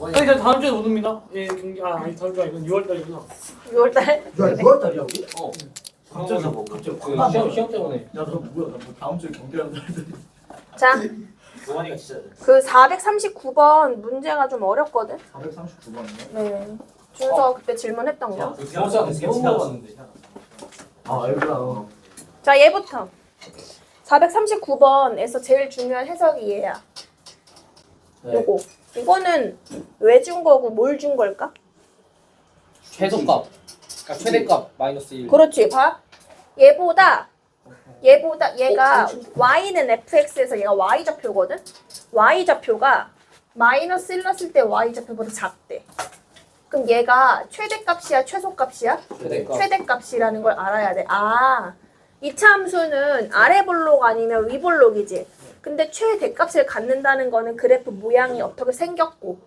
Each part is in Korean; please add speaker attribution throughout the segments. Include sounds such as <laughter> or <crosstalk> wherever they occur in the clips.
Speaker 1: 아니 저 다음 주에 오릅니다. 예 경기 아 아니 다음 주 아니고 6월 달이구나.
Speaker 2: 6월달
Speaker 3: 야 6월달이야 우리?
Speaker 4: 어.
Speaker 3: 갑자기 뭐 갑자기
Speaker 4: 그
Speaker 3: 아,
Speaker 4: 시험 시험 때문에.
Speaker 3: 야너 뭐야 나뭐 다음 주에 경기한다
Speaker 2: 자,
Speaker 4: 동환이가 진짜.
Speaker 2: 그 439번 문제가 좀 어렵거든.
Speaker 3: 439번이요?
Speaker 2: 네. 준서 그때 질문했던 거.
Speaker 4: 세번 세번 먹었는데.
Speaker 3: 아 알구나
Speaker 2: 자, 얘부터. 439번에서 제일 중요한 해석이 얘야.
Speaker 4: 네.
Speaker 2: 요거. 이거는 왜 준 거고 뭘 준 걸까?
Speaker 4: 최소값. 그러니까 최대값 마이너스 1.
Speaker 2: 그렇지. 봐. 얘보다 얘보다 얘가 y는 fx에서 얘가 y 좌표거든. y 좌표가 마이너스 1 넣었을 때 y 좌표보다 작대. 그럼 얘가 최대값이야, 최소값이야?
Speaker 4: 최대값.
Speaker 2: 최대값이라는 걸 알아야 돼. 아, 이차 함수는 아래 볼록 아니면 위 볼록이지. 근데 최대값을 갖는다는 거는 그래프 모양이 어떻게 생겼고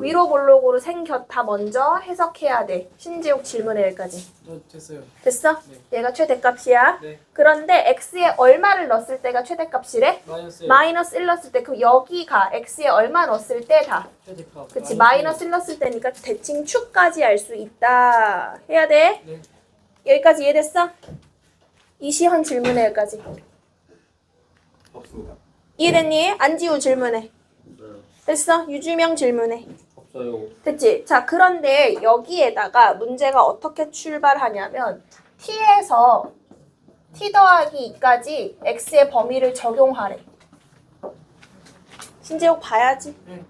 Speaker 2: 위로 볼록으로 생겼다 먼저 해석해야 돼. 신지옥 질문에 여기까지.
Speaker 1: 저 됐어요.
Speaker 2: 됐어? 얘가 최대값이야.
Speaker 1: 네.
Speaker 2: 그런데 x에 얼마를 넣었을 때가 최대값이래?
Speaker 1: 마이너스
Speaker 2: 마이너스 1 넣었을 때 그럼 여기가 x에 얼마 넣었을 때 다.
Speaker 1: 최대값.
Speaker 2: 그치 마이너스 1 넣었을 때니까 대칭 추까지 알 수 있다. 해야 돼?
Speaker 1: 네.
Speaker 2: 여기까지 이해됐어? 이시현 질문에 여기까지.
Speaker 4: 없습니다.
Speaker 2: 이해됐니? 안지우 질문해. 됐어? 유주명 질문해.
Speaker 4: 없어요.
Speaker 2: 됐지? 자, 그런데 여기에다가 문제가 어떻게 출발하냐면 t에서 t 더하기 2까지 x의 범위를 적용하래. 신재욱 봐야지.
Speaker 1: 네.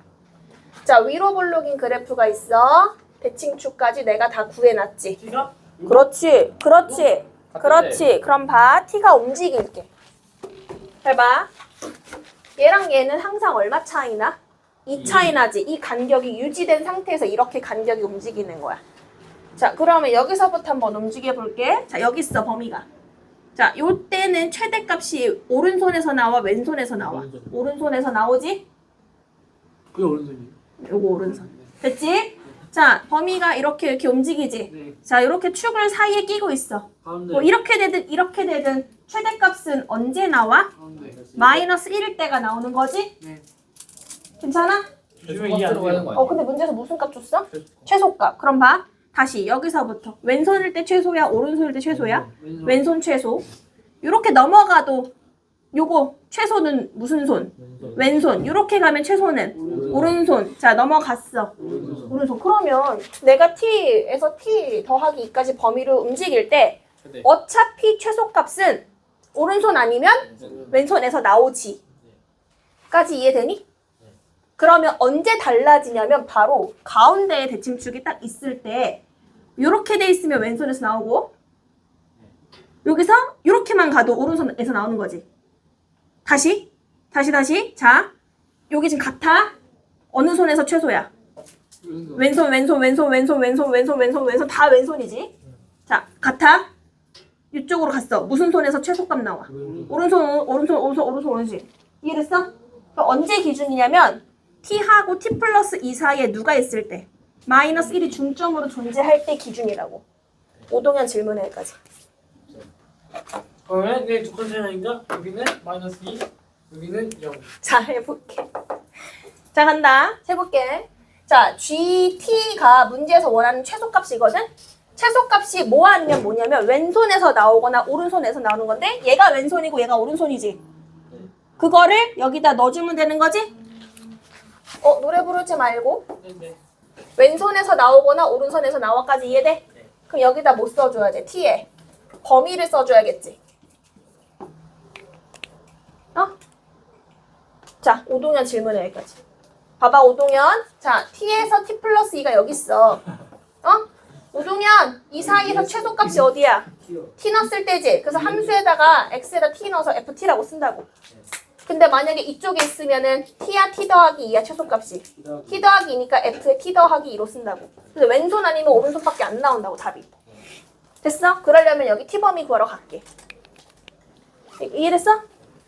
Speaker 2: 자, 위로 볼록인 그래프가 있어. 대칭축까지 내가 다 구해놨지.
Speaker 1: T가
Speaker 2: 그렇지, 그렇지, 그렇지. 그럼 봐, t가 움직일게. 잘 봐. 얘랑 얘는 항상 얼마 차이나? 2 차이 나지. 이 간격이 유지된 상태에서 이렇게 간격이 움직이는 거야. 자, 그러면 여기서부터 한번 움직여 볼게. 자, 여기 있어, 범위가. 자, 요 때는 최대값이 오른손에서 나와, 왼손에서 나와.
Speaker 1: 오른손.
Speaker 2: 오른손에서 나오지?
Speaker 1: 그게 오른손이에요.
Speaker 2: 요거 오른손. 됐지? 자, 범위가 이렇게 이렇게 움직이지?
Speaker 1: 네.
Speaker 2: 자, 이렇게 축을 사이에 끼고 있어.
Speaker 1: 가운데.
Speaker 2: 뭐 이렇게 되든 이렇게 되든 최대값은 언제 나와?
Speaker 1: 가운데.
Speaker 2: 마이너스 1일 때가 나오는 거지?
Speaker 1: 네.
Speaker 2: 괜찮아?
Speaker 1: 요즘에 이해 안 돼요.
Speaker 2: 어 근데 문제에서 무슨 값 줬어? 최소값. 그럼 봐. 다시 여기서부터 왼손일 때 최소야, 오른손일 때 최소야?
Speaker 1: 왼손.
Speaker 2: 왼손 최소. 이렇게 넘어가도 요거 최소는 무슨 손? 왼손. 이렇게 가면 최소는 오른손. 자 넘어갔어. 오른손. 그러면 내가 t에서 t 더하기 2까지 범위를 움직일 때
Speaker 4: 최대.
Speaker 2: 어차피 최소값은 오른손 아니면 왼손에서 나오지. 까지 이해되니? 그러면 언제 달라지냐면 바로 가운데에 대칭축이 딱 있을 때 이렇게 돼 있으면 왼손에서 나오고 여기서 이렇게만 가도 오른손에서 나오는 거지. 다시 다시 다시 자 여기 지금 같아 어느 손에서 최소야? 왼손 왼손 왼손 왼손 왼손 왼손 왼손 왼손 다 왼손이지. 자 같아 이쪽으로 갔어. 무슨 손에서 최소값 나와? 오른손. 오른손 오른손 오른손 오른손 이해됐어? 그럼 언제 기준이냐면 t하고 t 플러스 2 사이에 누가 있을 때 마이너스 1이 중점으로 존재할 때 기준이라고. 오동현 질문에 여기까지.
Speaker 1: 그러면 네, 두 번째 하니까 여기는 마이너스 2, 여기는 0.
Speaker 2: 자 해볼게. 자 간다. 해볼게. 자 gt가 문제에서 원하는 최소값이거든 최소값이 뭐 아니면 뭐냐면 왼손에서 나오거나 오른손에서 나오는 건데 얘가 왼손이고 얘가 오른손이지 그거를 여기다 넣어주면 되는 거지 어 노래 부르지 말고. 왼손에서 나오거나 오른손에서 나와까지 이해돼? 그럼 여기다 뭐 써줘야 돼? t에 범위를 써줘야겠지. 어? 자, 오동현 질문에 여기까지. 봐봐, 오동현. 자, t에서 t 플러스 2가 여기 있어. 어? 오동현, 이 사이에서 최소값이 어디야? t 넣었을 때지. 그래서 함수에다가 x에다 t 넣어서 ft라고 쓴다고. 근데 만약에 이쪽에 있으면은 t야 t 더하기 2야 최소값이. t 더하기 2니까 f에 t 더하기 2로 쓴다고. 그래서 왼손 아니면 오른손밖에 안 나온다고 답이. 됐어? 그러려면 여기 t 범위 구하러 갈게. 이- 이해됐어?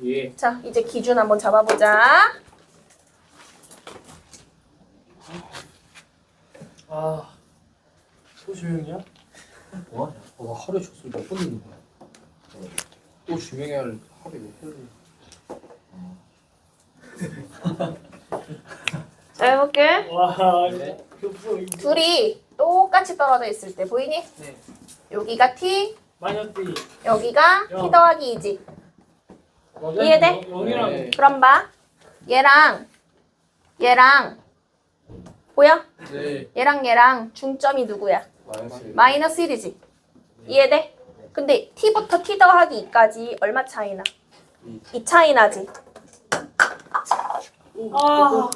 Speaker 4: 예.
Speaker 2: 자, 이제 기준 한번 잡아보자.
Speaker 1: 아, 또 조용히야?
Speaker 4: 뭐? 어, 하루에 줬을 몇번 듣는 거야? 또 주명해야 할 하루에 몇 번? <laughs>
Speaker 2: 자, 해볼게.
Speaker 1: 와
Speaker 4: 네.
Speaker 1: 이거
Speaker 2: 둘이 똑같이 떨어져 있을 때 보이니?
Speaker 1: 네
Speaker 2: 여기가 t,
Speaker 1: 마이너스 2
Speaker 2: 여기가 t 더하기 2지. 이해돼?
Speaker 4: 네.
Speaker 2: 그럼 봐. 얘랑 얘랑 보여?
Speaker 4: 네.
Speaker 2: 얘랑 얘랑 중점이 누구야?
Speaker 4: 마이너스
Speaker 2: 마이너스 1이지. 이해돼? 근데 t부터 t 더하기 2까지 얼마 차이나?
Speaker 4: 이.
Speaker 2: 2 차이 나지.
Speaker 1: 아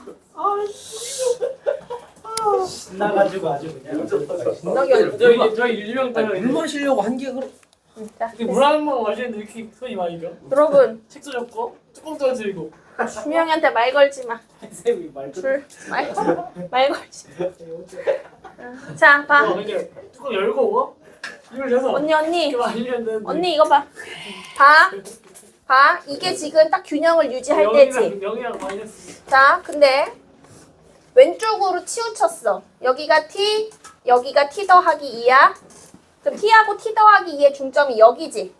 Speaker 1: 신나가지고 아주 그냥
Speaker 4: 신나게 아니라
Speaker 1: 저희
Speaker 4: 물
Speaker 1: 저희 따라
Speaker 4: 물 마시려고 한개 그럼
Speaker 2: 응, 자,
Speaker 1: 근데 물한 번 마시는데 이렇게 손이 많이 가
Speaker 2: 여러분
Speaker 1: 책도 접고 뚜껑 떨어뜨리고
Speaker 2: 준명이한테 말 걸지 마.
Speaker 1: 쌤이 말
Speaker 2: 줄, 말, 말 걸지. 마. 자, 봐.
Speaker 1: 근데 뚜껑 열고 이걸 해서
Speaker 2: 언니, 언니.
Speaker 1: 이렇게 되는데
Speaker 2: 언니 이거 봐. 봐. 봐. 이게 지금 딱 균형을 유지할 때지.
Speaker 1: 영이랑 마이너스
Speaker 2: 자, 근데 왼쪽으로 치우쳤어. 여기가 t, 여기가 t 더하기 2야. 그럼 t하고 t 더하기 2의 중점이 여기지.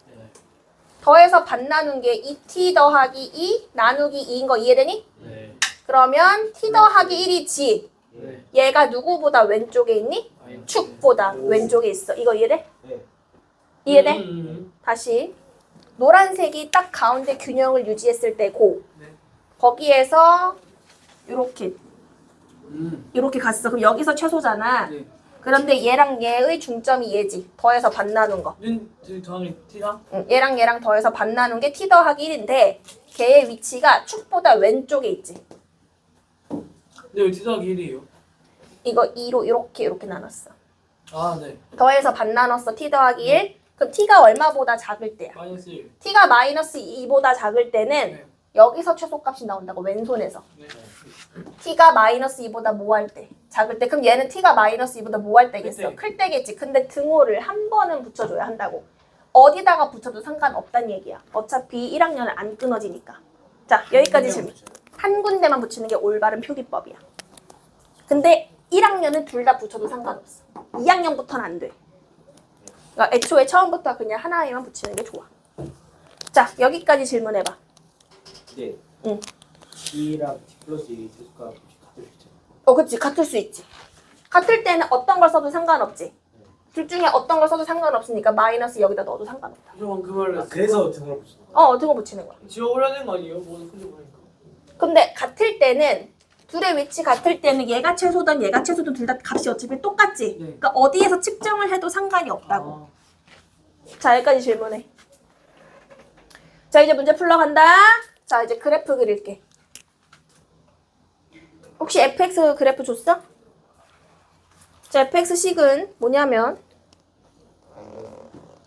Speaker 2: 더해서 반 나눈 게 2t 더하기 2 나누기 2인 거 이해되니?
Speaker 1: 네.
Speaker 2: 그러면 t 더하기 1이지.
Speaker 1: 네.
Speaker 2: 얘가 누구보다 왼쪽에 있니? 축보다 왼쪽에 있어. 이거 이해돼?
Speaker 3: 네.
Speaker 2: 이해돼?
Speaker 1: 음,
Speaker 2: 다시 노란색이 딱 가운데 균형을 유지했을 때 고
Speaker 1: 네.
Speaker 2: 거기에서 이렇게
Speaker 1: 음.
Speaker 2: 이렇게 갔어. 그럼 여기서 최소잖아.
Speaker 1: 네.
Speaker 2: 그런데 얘랑 얘의 중점이 얘지. 더해서 반 나눈 거.
Speaker 1: 눈 정확히 티나?
Speaker 2: 응, 얘랑 얘랑 더해서 반 나눈 게 t 더하기 1인데 걔의 위치가 축보다 왼쪽에 있지.
Speaker 1: 근데 왜 티 더하기 1이에요?
Speaker 2: 이거 2로 이렇게 이렇게 나눴어.
Speaker 1: 아 네.
Speaker 2: 더해서 반 나눴어. t 더하기 1. 그럼 t가 얼마보다 작을 때야?
Speaker 1: 마이너스 1.
Speaker 2: t가 마이너스 2보다 작을 때는
Speaker 1: 네.
Speaker 2: 여기서 최소값이 나온다고 왼손에서.
Speaker 1: 네.
Speaker 2: t가 마이너스 2보다 뭐 할 때? 작을 때. 그럼 얘는 t가 마이너스 2보다 뭐 할 때겠어?
Speaker 1: 클 때.
Speaker 2: 클 때겠지. 근데 등호를 한 번은 붙여줘야 한다고. 어디다가 붙여도 상관없단 얘기야. 어차피 1학년은 안 끊어지니까. 자, 여기까지 질문. 한 군데만 붙이는 게 올바른 표기법이야. 근데 1학년은 둘 다 붙여도 상관없어. 2학년부터는 안 돼. 그러니까 애초에 처음부터 그냥 하나에만 붙이는 게 좋아. 자, 여기까지 질문해봐.
Speaker 3: 네.
Speaker 2: 응.
Speaker 3: D랑 D 플러스 1이 대수가 같을 수 있죠.
Speaker 2: 어, 그치. 같을 수 있지. 같을 때는 어떤 걸 써도 상관없지. 둘 중에 어떤 걸 써도 상관없으니까 마이너스 여기다 넣어도 상관없다.
Speaker 1: 저번 그 말을
Speaker 3: 아, 그래서 등으로 붙이는 거예요.
Speaker 2: 어, 등호 붙이는 거야.
Speaker 1: 지워버려야 되는 거 아니에요? 뭐 큰지 모르니까.
Speaker 2: 근데 같을 때는 둘의 위치 같을 때는 얘가 최소든 얘가 최소든 둘 다 값이 어차피 똑같지.
Speaker 1: 네.
Speaker 2: 그러니까 어디에서 측정을 해도 상관이 없다고.
Speaker 1: 아,
Speaker 2: 자, 여기까지 질문해. 자, 이제 문제 풀러 간다. 자, 이제 그래프 그릴게. 혹시 fx 그래프 줬어? 자, fx식은 뭐냐면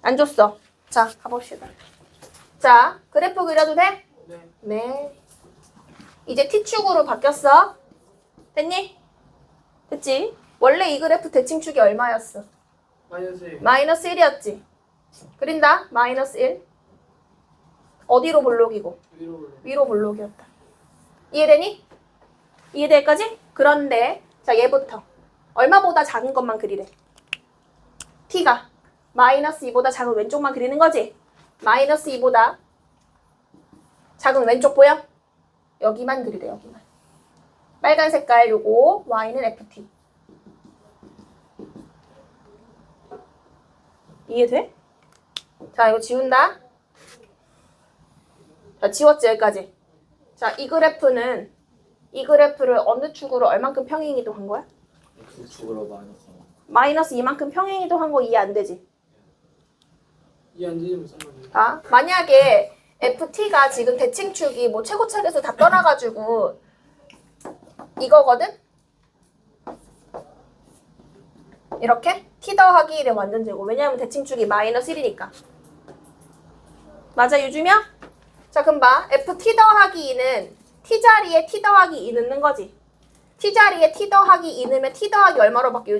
Speaker 2: 안 줬어. 자, 가봅시다. 자, 그래프 그려도 돼?
Speaker 1: 네.
Speaker 2: 네. 이제 t축으로 바뀌었어. 됐니? 됐지? 원래 이 그래프 대칭축이 얼마였어?
Speaker 1: 마이너스 1.
Speaker 2: 마이너스 1이었지. 그린다. 마이너스 1. 어디로 볼록이고?
Speaker 1: 위로
Speaker 2: 볼록이었다. 이해되니? 이해될까지? 그런데 자 얘부터 얼마보다 작은 것만 그리래. t가 마이너스 2보다 작은 왼쪽만 그리는 거지. 마이너스 2보다 작은 왼쪽 보여? 여기만 그리래 여기만. 빨간 색깔 요거 y는 ft. 이해돼? 자 이거 지운다. 자, 지웠지 여기까지. 자, 이 그래프는 이 그래프를 어느 축으로 얼만큼 평행 이동한 거야?
Speaker 3: X축으로 마이너스.
Speaker 2: 마이너스 이만큼 평행 이동한 거 이해 안 되지?
Speaker 1: 이안 되면 상관없어요.
Speaker 2: 자, 만약에 FT가 지금 대칭축이 뭐 최고차에서 다 떠나가지고 이거거든? 이렇게 t 더하기 1의 완전 제곱. 왜냐하면 대칭축이 마이너스 1이니까. 맞아, 유주명? 자, 봐. ft 더하기 2는 t 자리에 t 더하기 2 넣는 거지. t 자리에 t 더하기 2 넣으면 t 더하기 얼마로 바뀌어?